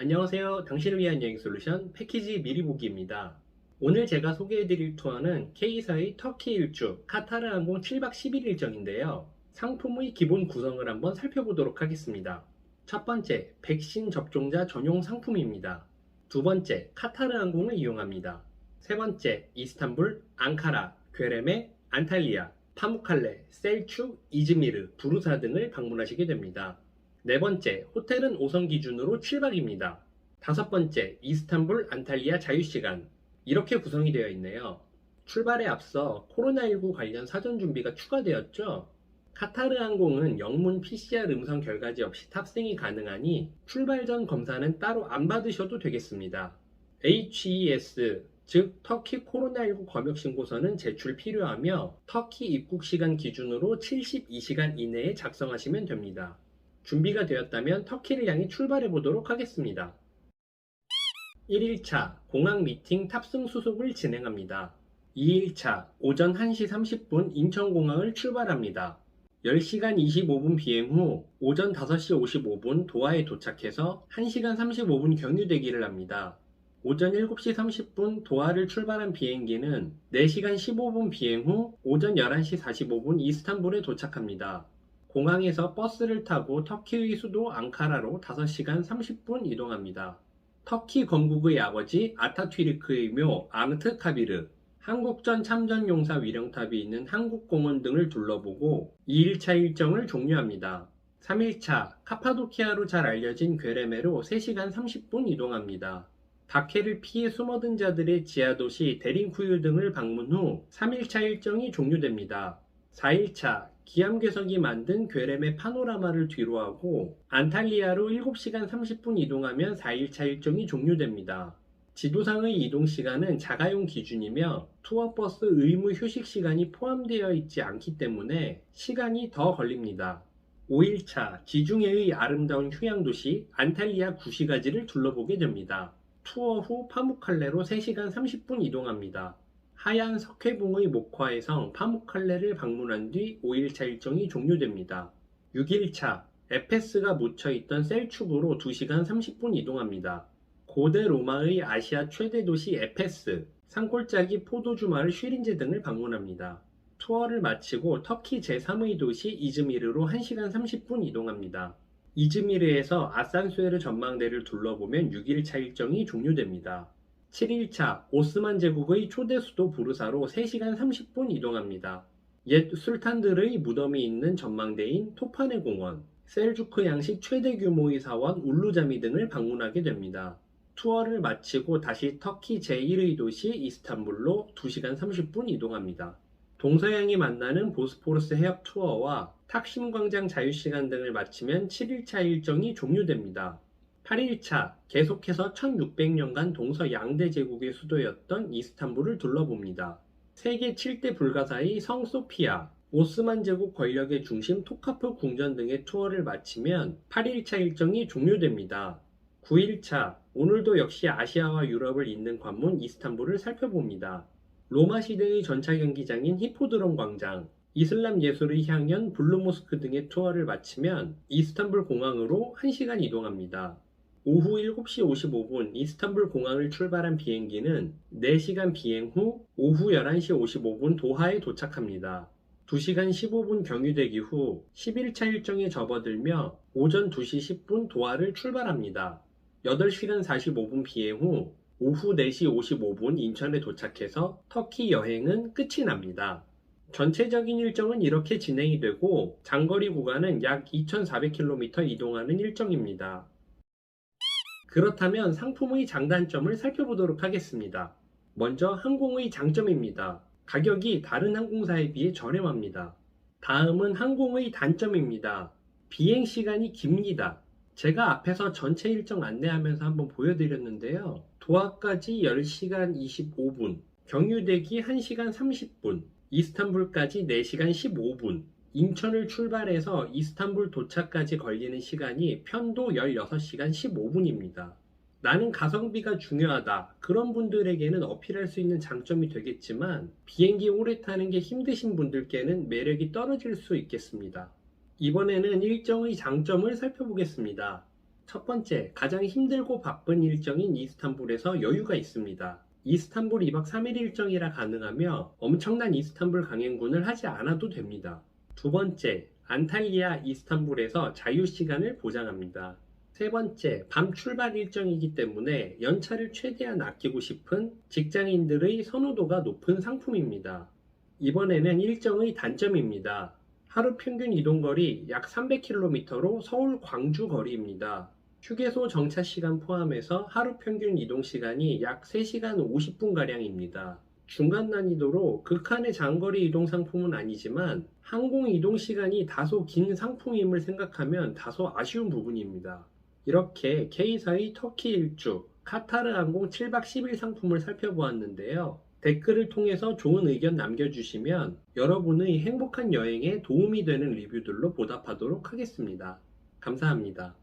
안녕하세요. 당신을 위한 여행 솔루션 패키지 미리 보기입니다. 오늘 제가 소개해드릴 투어는 K사의 터키 일주 카타르 항공 7박 10일 일정인데요. 상품의 기본 구성을 한번 살펴보도록 하겠습니다. 첫 번째, 백신 접종자 전용 상품입니다. 두 번째, 카타르 항공을 이용합니다. 세 번째, 이스탄불, 앙카라, 괴레메, 안탈리아, 파무칼레, 셀추, 이즈미르, 부르사 등을 방문하시게 됩니다. 네 번째, 호텔은 5성 기준으로 7박입니다. 다섯 번째, 이스탄불 안탈리아 자유시간. 이렇게 구성이 되어 있네요. 출발에 앞서 코로나19 관련 사전 준비가 추가되었죠. 카타르 항공은 영문 PCR 음성 결과지 없이 탑승이 가능하니 출발 전 검사는 따로 안 받으셔도 되겠습니다. HES, 즉 터키 코로나19 검역 신고서는 제출 필요하며 터키 입국 시간 기준으로 72시간 이내에 작성하시면 됩니다. 준비가 되었다면 터키를 향해 출발해 보도록 하겠습니다. 1일차 공항 미팅 탑승 수속을 진행합니다. 2일차 오전 1시 30분 인천공항을 출발합니다. 10시간 25분 비행 후 오전 5시 55분 도하에 도착해서 1시간 35분 경유 대기를 합니다. 오전 7시 30분 도하를 출발한 비행기는 4시간 15분 비행 후 오전 11시 45분 이스탄불에 도착합니다. 공항에서 버스를 타고 터키의 수도 앙카라로 5시간 30분 이동합니다. 터키 건국의 아버지 아타튀르크의 묘 아무트카비르, 한국전 참전용사 위령탑이 있는 한국공원 등을 둘러보고 2일차 일정을 종료합니다. 3일차 카파도키아로 잘 알려진 괴레메로 3시간 30분 이동합니다. 박해를 피해 숨어든 자들의 지하도시 데린쿠유 등을 방문 후 3일차 일정이 종료됩니다. 4일차 기암괴석이 만든 괴렘의 파노라마를 뒤로하고 안탈리아로 7시간 30분 이동하면 4일차 일정이 종료됩니다. 지도상의 이동 시간은 자가용 기준이며 투어버스 의무 휴식 시간이 포함되어 있지 않기 때문에 시간이 더 걸립니다. 5일차 지중해의 아름다운 휴양도시 안탈리아 구시가지를 둘러보게 됩니다. 투어 후 파무칼레로 3시간 30분 이동합니다. 하얀 석회봉의 목화의 성 파무칼레를 방문한 뒤 5일차 일정이 종료됩니다. 6일차 에페스가 묻혀있던 셀축으로 2시간 30분 이동합니다. 고대 로마의 아시아 최대 도시 에페스, 산골짜기 포도주 마을 쉬린제 등을 방문합니다. 투어를 마치고 터키 제3의 도시 이즈미르로 1시간 30분 이동합니다. 이즈미르에서 아산수에르 전망대를 둘러보면 6일차 일정이 종료됩니다. 7일차 오스만 제국의 초대 수도 부르사로 3시간 30분 이동합니다. 옛 술탄들의 무덤이 있는 전망대인 토파네 공원, 셀주크 양식 최대 규모의 사원 울루자미 등을 방문하게 됩니다. 투어를 마치고 다시 터키 제1의 도시 이스탄불로 2시간 30분 이동합니다. 동서양이 만나는 보스포르스 해협 투어와 탁심 광장 자유시간 등을 마치면 7일차 일정이 종료됩니다. 8일차 계속해서 1600년간 동서 양대 제국의 수도였던 이스탄불을 둘러봅니다. 세계 7대 불가사의 성 소피아, 오스만 제국 권력의 중심 토카프 궁전 등의 투어를 마치면 8일차 일정이 종료됩니다. 9일차 오늘도 역시 아시아와 유럽을 잇는 관문 이스탄불을 살펴봅니다. 로마 시대의 전차 경기장인 히포드롬 광장, 이슬람 예술의 향연 블루모스크 등의 투어를 마치면 이스탄불 공항으로 1시간 이동합니다. 오후 7시 55분 이스탄불 공항을 출발한 비행기는 4시간 비행 후 오후 11시 55분 도하에 도착합니다. 2시간 15분 경유대기 후 11차 일정에 접어들며 오전 2시 10분 도하를 출발합니다. 8시간 45분 비행 후 오후 4시 55분 인천에 도착해서 터키 여행은 끝이 납니다. 전체적인 일정은 이렇게 진행이 되고 장거리 구간은 약 2,400km 이동하는 일정입니다. 그렇다면 상품의 장단점을 살펴보도록 하겠습니다. 먼저 항공의 장점입니다. 가격이 다른 항공사에 비해 저렴합니다. 다음은 항공의 단점입니다. 비행 시간이 깁니다. 제가 앞에서 전체 일정 안내하면서 한번 보여드렸는데요. 도하까지 10시간 25분, 경유대기 1시간 30분, 이스탄불까지 4시간 15분, 인천을 출발해서 이스탄불 도착까지 걸리는 시간이 편도 16시간 15분입니다. 나는 가성비가 중요하다. 그런 분들에게는 어필할 수 있는 장점이 되겠지만 비행기 오래 타는 게 힘드신 분들께는 매력이 떨어질 수 있겠습니다. 이번에는 일정의 장점을 살펴보겠습니다. 첫 번째, 가장 힘들고 바쁜 일정인 이스탄불에서 여유가 있습니다. 이스탄불 2박 3일 일정이라 가능하며 엄청난 이스탄불 강행군을 하지 않아도 됩니다. 두 번째, 안탈리아 이스탄불에서 자유 시간을 보장합니다. 세 번째, 밤 출발 일정이기 때문에 연차를 최대한 아끼고 싶은 직장인들의 선호도가 높은 상품입니다. 이번에는 일정의 단점입니다. 하루 평균 이동거리 약 300km로 서울 광주 거리입니다. 휴게소 정차 시간 포함해서 하루 평균 이동 시간이 약 3시간 50분가량입니다. 중간 난이도로 극한의 장거리 이동 상품은 아니지만 항공 이동 시간이 다소 긴 상품임을 생각하면 다소 아쉬운 부분입니다. 이렇게 K사의 터키 일주, 카타르 항공 7박 10일 상품을 살펴보았는데요. 댓글을 통해서 좋은 의견 남겨주시면 여러분의 행복한 여행에 도움이 되는 리뷰들로 보답하도록 하겠습니다. 감사합니다.